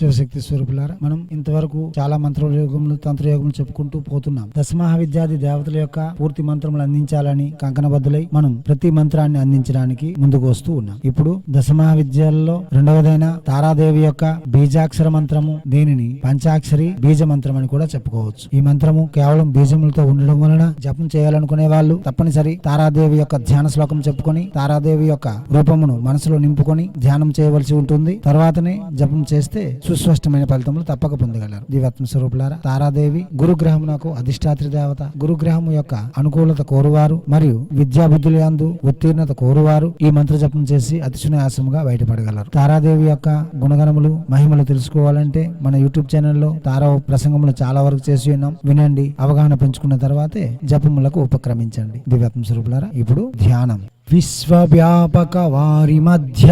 శివశక్తి స్వరూపులారా మనం ఇంతవరకు చాలా మంత్రయోగములు తంత్రయోగములు చెప్పుకుంటూ పోతున్నాం. దశమహావిద్యాది దేవతల యొక్క పూర్తి మంత్రములు అందించాలని కంకణబద్దులై మనం ప్రతి మంత్రాన్ని అందించడానికి ముందుకు వస్తూ ఉన్నాం. ఇప్పుడు దశమహావిద్యాలలో రెండవదైన తారాదేవి యొక్క బీజాక్షర మంత్రము దీనిని పంచాక్షరి బీజ మంత్రం అని కూడా చెప్పుకోవచ్చు. ఈ మంత్రము కేవలం బీజములతో ఉండడం వలన జపం చేయాలనుకునే వాళ్ళు తప్పనిసరి తారాదేవి యొక్క ధ్యాన శ్లోకం చెప్పుకొని తారాదేవి యొక్క రూపమును మనసులో నింపుకొని ధ్యానం చేయవలసి ఉంటుంది. తర్వాతనే జపం చేస్తే సుస్పష్టమైన ఫలితములు తప్పక పొందగలరు. దివాత్మ స్వరూపులారా తారాదేవి గురుగ్రహమునకు అధిష్టాత్రి దేవత. గురుగ్రహము యొక్క అనుకూలత కోరువారు మరియు విద్యాబుద్ధుల అందు ఉత్తీర్ణత కోరువారు ఈ మంత్ర జపం చేసి అతి సునాయాసముగా బయటపడగలరు. తారాదేవి యొక్క గుణగణములు మహిమలు తెలుసుకోవాలంటే మన యూట్యూబ్ ఛానల్లో తారా ప్రసంగములు చాలా వరకు చేసి ఉన్నాం. వినండి అవగాహన పెంచుకున్న తర్వాతే జపములకు ఉపక్రమించండి. దివ్యాత్మ స్వరూపులారా ఇప్పుడు ధ్యానం. విశ్వవ్యాపక వారి మధ్య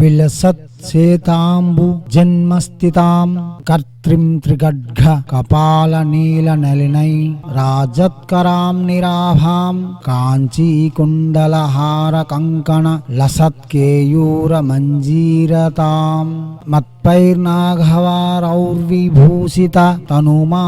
విలసత్సేతాంబు జన్మస్థితాం కర్త్రిం త్రిగడ్ఘ కపాల నీల నలినై రాజత్కరాం నిరాభాం కాంచీ కుండలహార కంకణ లసత్కేయూర మంజీరతాం మత్పైర్నాఘవారౌర్విభూషిత తనుమా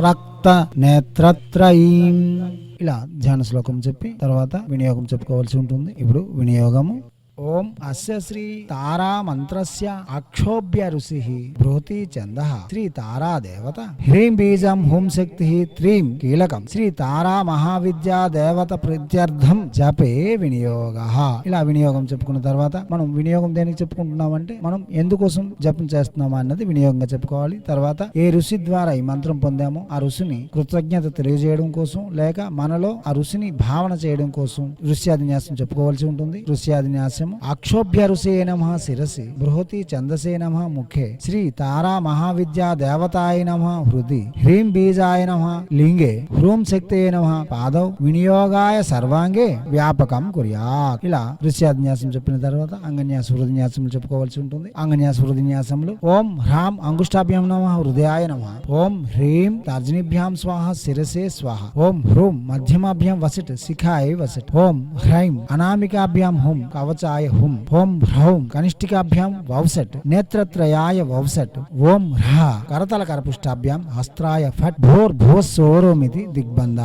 రక్త నేత్రత్రయీం ఇలా ధ్యాన శ్లోకం చెప్పి తర్వాత వినియోగం చెప్పుకోవాల్సి ఉంటుంది. ఇప్పుడు వినియోగము ఓం అస్య శ్రీ తారా మంత్రస్య అక్షోభ్య ఋషి బృహతి చంద. శ్రీ తారా దేవత. హ్రీం బీజం హుం శక్తి త్రీం కీలకం. శ్రీ తారా మహావిద్యా దేవత ప్రత్యర్థం జపే వినియోగ. ఇలా వినియోగం చెప్పుకున్న తర్వాత మనం వినియోగం దేనికి చెప్పుకుంటున్నామంటే మనం ఎందుకోసం జపం చేస్తున్నామా అన్నది వినియోగంగా చెప్పుకోవాలి. తర్వాత ఏ ఋషి ద్వారా ఈ మంత్రం పొందామో ఆ ఋషిని కృతజ్ఞత తెలియజేయడం కోసం లేక మనలో ఆ ఋషిని భావన చేయడం కోసం ఋష్యాదిన్యాసం చెప్పుకోవాల్సి ఉంటుంది. ఋష్యాదిన్యాసం అక్షోభ్య ఋషే నమ శిరసి బృహతి చందసే నమ ముఖే శ్రీ తారా మహావిద్యా దేవతాయ నమ హృది హ్రీం బీజాయ నమ లింగే హ్రూం శక్తే నమ పాదౌ వినియోగాయ సర్వాంగే వ్యాపకం కుర్యాత్. ఇలా ఋష్యాదిన్యాసం చెప్పిన తర్వాత అంగన్యాస హృదన్యాసములు చెప్పుకోవాల్సి ఉంటుంది. అంగన్యాస హృదన్యాసములు ఓం హ్రాం అంగుష్టాభ్యం నమ హృదయాయ నమ ఓం హ్రీం తర్జనిభ్యాం స్వాహ శిరసే స్వాహ ఓం హ్రూం మధ్యమాభ్యాం వసిట్ శిఖాయ వసిట్ ఓం హ్రైం అనామికాభ్యాం హుం కవచాయ హుం ఓం హ్రౌం కనిష్ఠికాభ్యాం వౌసట్ నేత్రత్రయాయ వౌసట్ ఓం హ్రహ కరతల కరపుష్టాభ్యాం హస్త్రాయ ఫట్ భోర్ ఇది దిగ్బంధ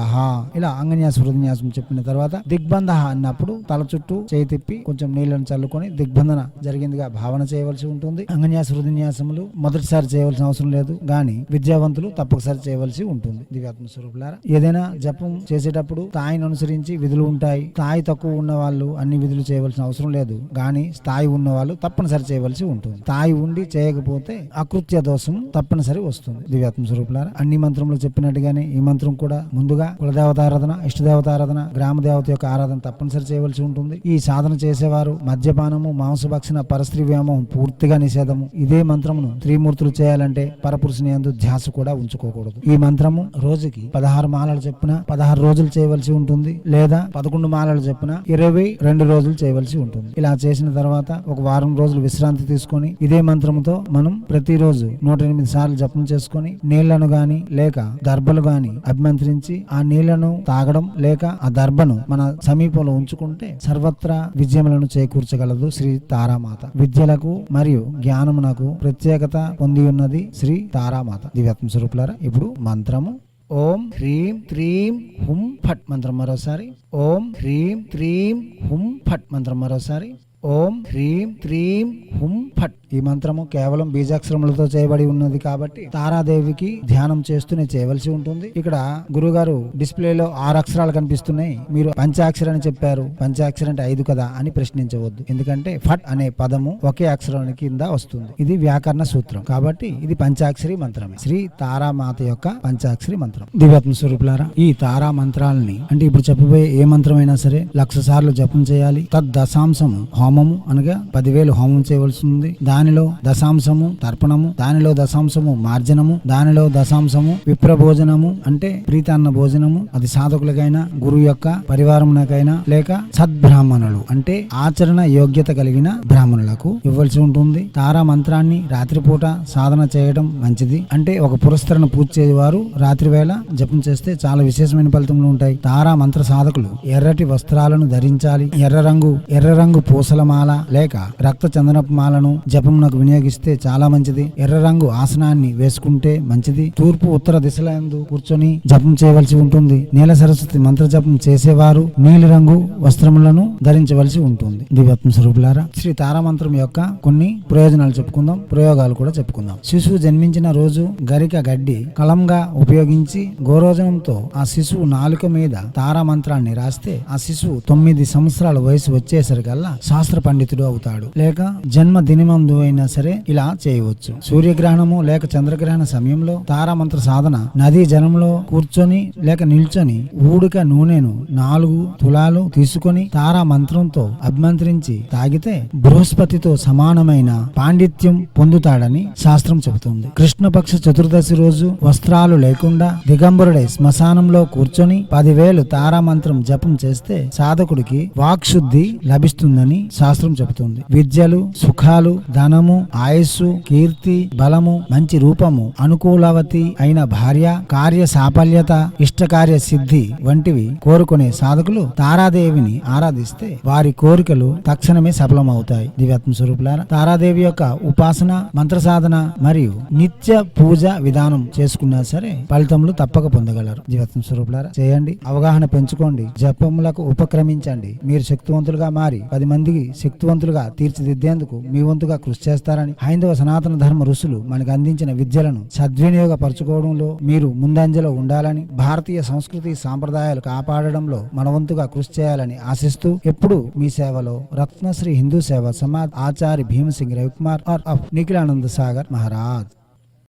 ఇలా అంగన్యాస హృదన్యాసం చెప్పిన తర్వాత దిగ్బంధ అన్నప్పుడు తల చుట్టూ చేయి తిప్పి కొంచెం నీళ్ళను చల్లుకొని దిగ్బంధన జరిగిందిగా భావన చేయవలసి ఉంటుంది. అంగన్యాస హృదన్యాసములు మొదటిసారి చేయవలసిన అవసరం లేదు. గాని విద్యావంతులు తప్పకసారి చేయవలసి ఉంటుంది. దివ్యాత్మ స్వరూపులారా ఏదైనా జపం చేసేటప్పుడు తాయిని అనుసరించి విధులు ఉంటాయి. తాయి తక్కువ ఉన్న వాళ్ళు అన్ని విధులు చేయవలసిన అవసరం లేదు. కానీ స్థాయి ఉన్న వాళ్ళు తప్పనిసరి చేయవలసి ఉంటుంది. స్థాయి ఉండి చేయకపోతే అకృత్య దోషం తప్పనిసరి వస్తుంది. దివ్యాత్మ స్వరూపులారా అన్ని మంత్రములు చెప్పినట్టుగానే ఈ మంత్రం కూడా ముందుగా కులదేవత ఆరాధన ఇష్టదేవత ఆరాధన గ్రామ దేవత యొక్క ఆరాధన తప్పనిసరి చేయవలసి ఉంటుంది. ఈ సాధన చేసేవారు మద్యపానము మాంసభక్షణ పరస్త్రీ వ్యామోహం పూర్తిగా నిషేధము. ఇదే మంత్రమును త్రిమూర్తులు చేయాలంటే పరపురుషుని అందు ధ్యాస కూడా ఉంచుకోకూడదు. ఈ మంత్రము రోజుకి పదహారు మాలలు చెప్పున పదహారు రోజులు చేయవలసి ఉంటుంది. లేదా పదకొండు మాలలు చెప్పున ఇరవై రెండు రోజులు చేయవలసి ఉంటుంది. ఇలా చేసిన తర్వాత ఒక వారం రోజులు విశ్రాంతి తీసుకొని ఇదే మంత్రముతో మనం ప్రతిరోజు నూట ఎనిమిది సార్లు జపం చేసుకొని నీళ్ళను గాని లేక దర్భలు గాని అభిమంత్రించి ఆ నీళ్ళను తాగడం లేక ఆ దర్భను మన సమీపంలో ఉంచుకుంటే సర్వత్రా విజయములను చేకూర్చగలదు శ్రీ తారామాత. విద్యలకు మరియు జ్ఞానమునకు ప్రత్యేకత పొంది ఉన్నది శ్రీ తారామాత. దివ్యాత్మ స్వరూపులారా ఇప్పుడు మంత్రము. ఓం హ్రీం త్రీం హుం ఫట్ మంత్రం మరోసారి. ఓం హ్రీం త్రీం హుం ఫట్ మంత్రం మరోసారి. ఓం హ్రీం త్రీం హుం ఫట్ ఈ మంత్రము కేవలం బీజాక్షరములతో చేయబడి ఉన్నది కాబట్టి తారాదేవికి ధ్యానం చేస్తూనే చేయవలసి ఉంటుంది. ఇక్కడ గురుగారు డిస్ప్లేలో ఆరు అక్షరాలు కనిపిస్తున్నాయి. మీరు పంచాక్షర అని చెప్పారు. పంచాక్షర అంటే ఐదు కదా అని ప్రశ్నించవద్దు. ఎందుకంటే ఫట్ అనే పదము ఒకే అక్షరానికి కింద వస్తుంది. ఇది వ్యాకరణ సూత్రం. కాబట్టి ఇది పంచాక్షరి మంత్రమే. శ్రీ తారామాత యొక్క పంచాక్షరి మంత్రం. దివ్యాత్మ స్వరూపులారా ఈ తారా మంత్రాలని అంటే ఇప్పుడు చెప్పబోయే ఏ మంత్రమైనా సరే లక్ష సార్లు జపం చేయాలి. తద్ దశాంశము హోమము అనగా పదివేలు హోమం చేయవలసి ఉంది. దాని దానిలో దశాంశము తర్పణము దానిలో దశాంశము మార్జనము దానిలో దశాంశము విప్రభోజనము అంటే ప్రీతాన్న భోజనము. అది సాధకులకైనా గురువు యొక్క పరివారమునకైనా లేక సద్బ్రాహ్మణులు అంటే ఆచరణ యోగ్యత కలిగిన బ్రాహ్మణులకు ఇవ్వాల్సి ఉంటుంది. తారా మంత్రాన్ని రాత్రిపూట సాధన చేయడం మంచిది. అంటే ఒక పురస్కరణ పూజ చేసేవారు రాత్రి వేళ జపం చేస్తే చాలా విశేషమైన ఫలితములు ఉంటాయి. తారా మంత్ర సాధకులు ఎర్రటి వస్త్రాలను ధరించాలి. ఎర్ర రంగు ఎర్ర రంగు పూసల మాల లేక రక్త చందనపు మాలను నాకు వినియోగిస్తే చాలా మంచిది. ఎర్ర రంగు ఆసనాన్ని వేసుకుంటే మంచిది. తూర్పు ఉత్తర దిశల కూర్చొని జపం చేయవలసి ఉంటుంది. నీల సరస్వతి మంత్ర జపం చేసేవారు నీలి రంగు వస్త్రములను ధరించవలసి ఉంటుంది. దివ్యాత్మ స్వరూపులారా శ్రీ తారామంత్రం యొక్క కొన్ని ప్రయోజనాలు చెప్పుకుందాం. ప్రయోగాలు కూడా చెప్పుకుందాం. శిశువు జన్మించిన రోజు గరిక గడ్డి కలంగా ఉపయోగించి గోరోజనంతో ఆ శిశువు నాలుక మీద తారామంత్రాన్ని రాస్తే ఆ శిశువు తొమ్మిది సంవత్సరాల వయసు వచ్చేసరికల్లా శాస్త్ర పండితుడు అవుతాడు. లేక జన్మ దినమందు అయినా సరే ఇలా చేయవచ్చు. సూర్యగ్రహణము లేక చంద్రగ్రహణ సమయంలో తారామంత్ర సాధన నదీ జనంలో కూర్చొని లేక నిల్చొని ఊడిక నూనెను నాలుగు తులాలు తీసుకొని తారా మంత్రంతో అభిమంత్రించి తాగితే బృహస్పతితో సమానమైన పాండిత్యం పొందుతాడని శాస్త్రం చెబుతుంది. కృష్ణపక్ష చతుర్దశి రోజు వస్త్రాలు లేకుండా దిగంబరుడై శ్మశానంలో కూర్చొని పదివేలు తారా మంత్రం జపం చేస్తే సాధకుడికి వాక్శుద్ధి లభిస్తుందని శాస్త్రం చెబుతుంది. విద్యలు సుఖాలు ధనము ఆయుస్సు కీర్తి బలము మంచి రూపము అనుకూలవతి అయిన భార్య కార్య సాఫల్యత ఇష్టకార్య సిద్ధి వంటివి కోరుకునే సాధకులు తారాదేవిని ఆరాధిస్తే వారి కోరికలు తక్షణమే సఫలమవుతాయి. దివ్యాత్మ స్వరూపులారా తారాదేవి యొక్క ఉపాసన మంత్ర సాధన మరియు నిత్య పూజ విధానం చేసుకున్నా సరే ఫలితములు తప్పక పొందగలరు. దివ్యాత్మ స్వరూపులారా చేయండి అవగాహన పెంచుకోండి జపములకు ఉపక్రమించండి. మీరు శక్తివంతులుగా మారి పది మందికి శక్తివంతులుగా తీర్చిదిద్దేందుకు మీ వంతుగా కృషి కృషి చేస్తారని హైందవ సనాతన ధర్మ ఋషులు మనకు అందించిన విద్యలను సద్వినియోగపరచుకోవడంలో మీరు ముందంజలో ఉండాలని భారతీయ సంస్కృతి సాంప్రదాయాలు కాపాడడంలో మనవంతుగా కృషి చేయాలని ఆశిస్తూ ఎప్పుడు మీ సేవలో రత్నశ్రీ హిందూ సేవ సమాజ్ ఆచార్య భీమసింగ్ రవికుమార్ ఆర్ ఆఫ్ నిఖిలానంద సాగర్ మహారాజ్.